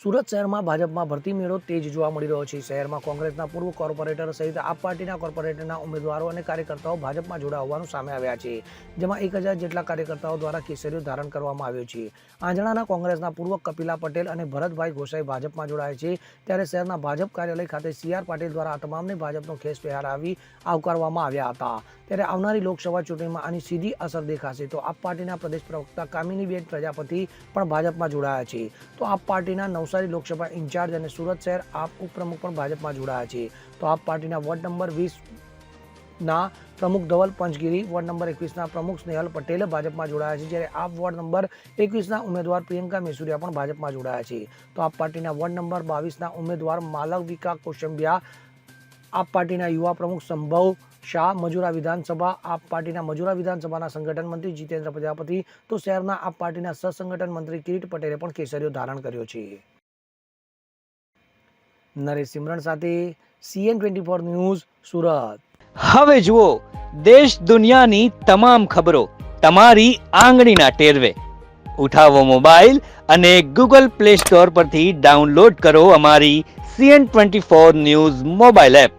સુરત શહેરમાં ભાજપમાં ભરતી મેળો તેજ જોવા મળી રહ્યો છે. શહેરમાં કોંગ્રેસના પૂર્વ કોર્પોરેટર સહિત આપ પાર્ટીના કોર્પોરેટરના ઉમેદવારો અને કાર્યકર્તાઓ ભાજપમાં જોડાયા હોવાનું સામે આવ્યા છે. જેમાં એક હજાર જેટલા કાર્યકર્તાઓ દ્વારા કેસરીઓ ધારણ કરવામાં આવ્યો છે. આંજણાના કોંગ્રેસના પૂર્વ કપિલા પટેલ અને ભરતભાઈ ગોસાઈ ભાજપમાં જોડાયા છે. ત્યારે શહેરના ભાજપ કાર્યાલય ખાતે સી આર પાટીલ દ્વારા આ તમામને ભાજપનો ખેસ પહેરાવી આવકારવામાં આવ્યા હતા. ત્યારે આવનારી લોકસભા ચૂંટણીમાં આની સીધી અસર દેખાશે. તો આપ પાર્ટીના પ્રદેશ પ્રવક્તા કામિનીબેન પ્રજાપતિ પણ ભાજપમાં જોડાયા છે. તો આપ પાર્ટીના નવસારી લોકસભા ઇન્ચાર્જ અને સુરત શહેર આપ ઉપપ્રમુખ પણ ભાજપમાં જોડાયા છે. તો આપ પાર્ટીના વોર્ડ નંબર વીસ ના પ્રમુખ ધવલ પંચગીરી, વોર્ડ નંબર એકવીસના પ્રમુખ સ્નેહલ પટેલ ભાજપમાં જોડાયા છે. જ્યારે આપ વોર્ડ નંબર એકવીસના ઉમેદવાર પ્રિયંકા મેસુરિયા પણ ભાજપમાં જોડાયા છે. તો આપ પાર્ટીના વોર્ડ નંબર બાવીસના ઉમેદવાર માલવિકા કોશંબિયા, આપ પાર્ટીના યુવા પ્રમુખ સંભવ શાહ મજૂરા વિધાનસભા, આપ પાર્ટીના મજૂરા વિધાનસભાના સંગઠન મંત્રી જીતેન્દ્ર પ્રજાપતિ તો શહેરના આપ પાર્ટીના સહસંગઠન મંત્રી કિરીટ પટેલે પણ કેસરીઓ ધારણ કર્યો છે. નરેશ સિમરણ સાથે CN twenty four news, Surat. હવે જુઓ, દેશ દુનિયાની તમામ ખબરો તમારી આંગળીના ટેરવે. ઉઠાવો મોબાઈલ અને ગૂગલ પ્લે સ્ટોર પરથી ડાઉનલોડ કરો અમારી CN twenty four news mobile app.